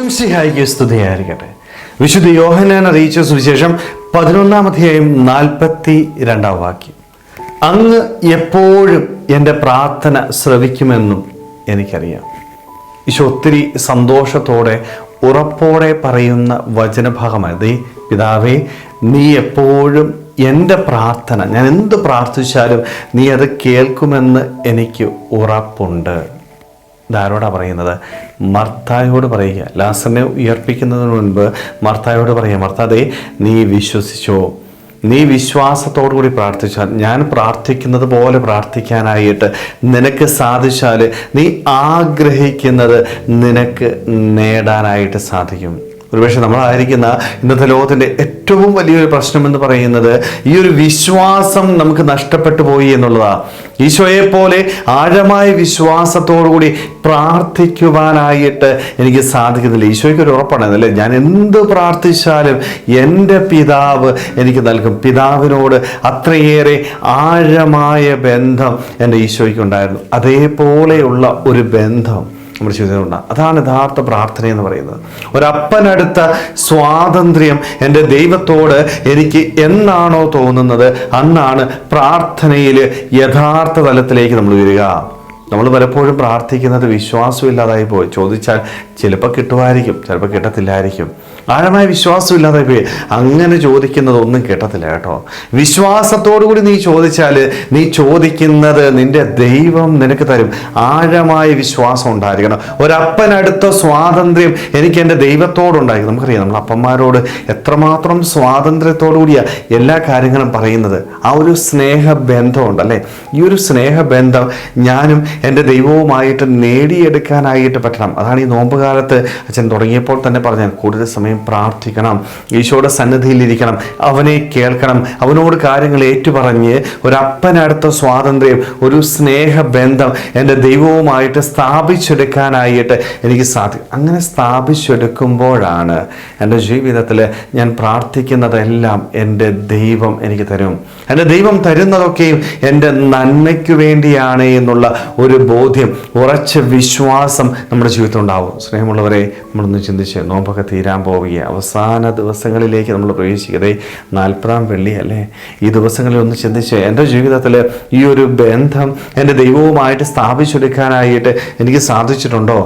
ഈശ്വംസിഹായിക്ക് സ്തുതിയായിരിക്കട്ടെ. വിശുദ്ധ യോഹനാൻ അറിയിച്ച സുവിശേഷം പതിനൊന്നാം അധ്യായം നാൽപ്പത്തി രണ്ടാം വാക്യം. അങ്ങ് എപ്പോഴും എന്റെ പ്രാർത്ഥന ശ്രവിക്കുമെന്നും എനിക്കറിയാം. ഈശോ ഒത്തിരി സന്തോഷത്തോടെ ഉറപ്പോടെ പറയുന്ന വചനഭാഗമാണ്. പിതാവേ നീ എപ്പോഴും എന്റെ പ്രാർത്ഥന ഞാൻ എന്ത് പ്രാർത്ഥിച്ചാലും നീ അത് കേൾക്കുമെന്ന് എനിക്ക് ഉറപ്പുണ്ട്. ഇതാരോടാ പറയുന്നത്? മർത്തായോട് പറയുക. ലാസറിനെ ഉയർപ്പിക്കുന്നതിന് മുൻപ് മർത്തായോട് പറയുക. മർത്താതെ നീ വിശ്വസിച്ചോ? നീ വിശ്വാസത്തോടു കൂടി പ്രാർത്ഥിച്ചാൽ ഞാൻ പ്രാർത്ഥിക്കുന്നത് പോലെ പ്രാർത്ഥിക്കാനായിട്ട് നിനക്ക് സാധിച്ചാൽ നീ ആഗ്രഹിക്കുന്നത് നിനക്ക് നേടാനായിട്ട് സാധിക്കും. ഒരുപക്ഷെ നമ്മളായിരിക്കുന്ന ഇന്നത്തെ ലോകത്തിന്റെ ഏറ്റവും വലിയൊരു പ്രശ്നം എന്ന് പറയുന്നത് ഈ ഒരു വിശ്വാസം നമുക്ക് നഷ്ടപ്പെട്ടു പോയി എന്നുള്ളതാണ് ഈശോയെ പോലെ ആഴമായ വിശ്വാസത്തോടുകൂടി പ്രാർത്ഥിക്കുവാനായിട്ട് എനിക്ക് സാധിക്കുന്നില്ല. ഈശോയ്ക്ക് ഒരു ഉറപ്പാണ് അല്ലേ ഞാൻ എന്ത് പ്രാർത്ഥിച്ചാലും എന്റെ പിതാവ് എനിക്ക് നൽകും. പിതാവിനോട് അത്രയേറെ ആഴമായ ബന്ധം എന്റെ ഈശോയ്ക്ക് ഉണ്ടായിരുന്നു അതേപോലെയുള്ള ഒരു ബന്ധം നമ്മുടെ ജീവിതത്തിലുണ്ട് അതാണ് യഥാർത്ഥ പ്രാർത്ഥന എന്ന് പറയുന്നത്. ഒരപ്പനടുത്ത സ്വാതന്ത്ര്യം എന്റെ ദൈവത്തോട് എനിക്ക് എന്നാണോ തോന്നുന്നത് അന്നാണ് പ്രാർത്ഥനയിൽ യഥാർത്ഥ തലത്തിലേക്ക് നമ്മൾ വരിക. നമ്മൾ പലപ്പോഴും പ്രാർത്ഥിക്കുന്നത് വിശ്വാസമില്ലാതായി പോയി. ചോദിച്ചാൽ ചിലപ്പോൾ കിട്ടുമായിരിക്കും ചിലപ്പോൾ കിട്ടത്തില്ലായിരിക്കും. ആഴമായ വിശ്വാസമില്ലാതെ പോയി. അങ്ങനെ ചോദിക്കുന്നത് ഒന്നും കിട്ടത്തില്ല കേട്ടോ. വിശ്വാസത്തോടു കൂടി നീ ചോദിച്ചാൽ നീ ചോദിക്കുന്നത് നിന്റെ ദൈവം നിനക്ക് തരും. ആഴമായ വിശ്വാസം ഉണ്ടായിരിക്കണം. ഒരപ്പനടുത്ത സ്വാതന്ത്ര്യം എനിക്ക് എന്റെ ദൈവത്തോടുണ്ടായിരിക്കും നമുക്കറിയാം നമ്മൾ അപ്പന്മാരോട് എത്രമാത്രം സ്വാതന്ത്ര്യത്തോടു കൂടിയാ എല്ലാ കാര്യങ്ങളും പറയുന്നത്. ആ ഒരു സ്നേഹബന്ധമുണ്ട് അല്ലേ ഈ ഒരു സ്നേഹബന്ധം ഞാനും എന്റെ ദൈവവുമായിട്ട് നേടിയെടുക്കാനായിട്ട് പറ്റണം. അതാണ് ഈ നോമ്പ് കാലത്ത് അച്ഛൻ തുടങ്ങിയപ്പോൾ തന്നെ പറഞ്ഞാൽ കൂടുതൽ സമയം പ്രാർത്ഥിക്കണം. ഈശോയുടെ സന്നിധിയിലിരിക്കണം. അവനെ കേൾക്കണം. അവനോട് കാര്യങ്ങൾ ഏറ്റുപറഞ്ഞ് ഒരപ്പനടുത്ത സ്വാതന്ത്ര്യം ഒരു സ്നേഹബന്ധം എന്റെ ദൈവവുമായിട്ട് സ്ഥാപിച്ചെടുക്കാനായിട്ട് എനിക്ക് സാധിക്കും. അങ്ങനെ സ്ഥാപിച്ചെടുക്കുമ്പോഴാണ് എന്റെ ജീവിതത്തിൽ ഞാൻ പ്രാർത്ഥിക്കുന്നതെല്ലാം എന്റെ ദൈവം എനിക്ക് തരും. എന്റെ ദൈവം തരുന്നതൊക്കെയും എന്റെ നന്മയ്ക്ക് വേണ്ടിയാണ് എന്നുള്ള ഒരു ബോധ്യം ഉറച്ച വിശ്വാസം നമ്മുടെ ജീവിതത്തിൽ ഉണ്ടാവും സ്നേഹമുള്ളവരെ നമ്മളൊന്ന് ചിന്തിച്ച് നോമ്പൊക്കെ തീരാൻ പോവുക അവസാന ദിവസങ്ങളിലേക്ക് നമ്മൾ പ്രവേശിക്കതേ നാൽപ്പതാം വെള്ളി അല്ലേ? ഈ ദിവസങ്ങളിൽ ഒന്ന് ചിന്തിച്ച് എന്റെ ജീവിതത്തിൽ ഈ ഒരു ബന്ധം എന്റെ ദൈവവുമായിട്ട് സ്ഥാപിച്ചെടുക്കാനായിട്ട് എനിക്ക് സാധിച്ചിട്ടുണ്ടോ?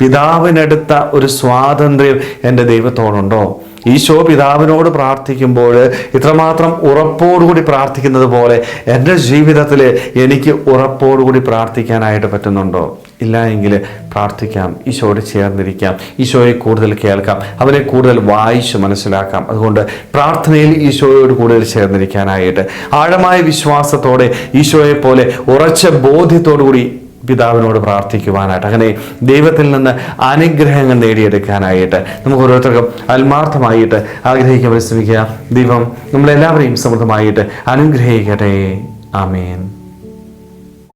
പിതാവിനെടുത്ത ഒരു സ്വാതന്ത്ര്യം എന്റെ ദൈവത്തോടുണ്ടോ? ഈശോ പിതാവിനോട് പ്രാർത്ഥിക്കുമ്പോൾ ഇത്രമാത്രം ഉറപ്പോടുകൂടി പ്രാർത്ഥിക്കുന്നത് പോലെ എന്റെ ജീവിതത്തിൽ എനിക്ക് ഉറപ്പോടുകൂടി പ്രാർത്ഥിക്കാനായിട്ട് പറ്റുന്നുണ്ടോ? ഇല്ല എങ്കിൽ പ്രാർത്ഥിക്കാം. ഈശോയോട് ചേർന്നിരിക്കാം. ഈശോയെ കൂടുതൽ കേൾക്കാം. അവനെ കൂടുതൽ വായിച്ച് മനസ്സിലാക്കാം. അതുകൊണ്ട് പ്രാർത്ഥനയിൽ ഈശോയോട് കൂടുതൽ ചേർന്നിരിക്കാനായിട്ട് ആഴമായ വിശ്വാസത്തോടെ ഈശോയെ പോലെ ഉറച്ച ബോധ്യത്തോടു കൂടി പിതാവിനോട് പ്രാർത്ഥിക്കുവാനായിട്ട്. അങ്ങനെ ദൈവത്തിൽ നിന്ന് അനുഗ്രഹങ്ങൾ നേടിയെടുക്കാനായിട്ട് നമുക്ക് ഓരോരുത്തർക്കും ആത്മാർത്ഥമായിട്ട് ആഗ്രഹിക്കാൻ പരിശ്രമിക്കുക. ദൈവം നമ്മളെല്ലാവരെയും സമൃദ്ധമായിട്ട് അനുഗ്രഹിക്കട്ടെ. ആമേൻ.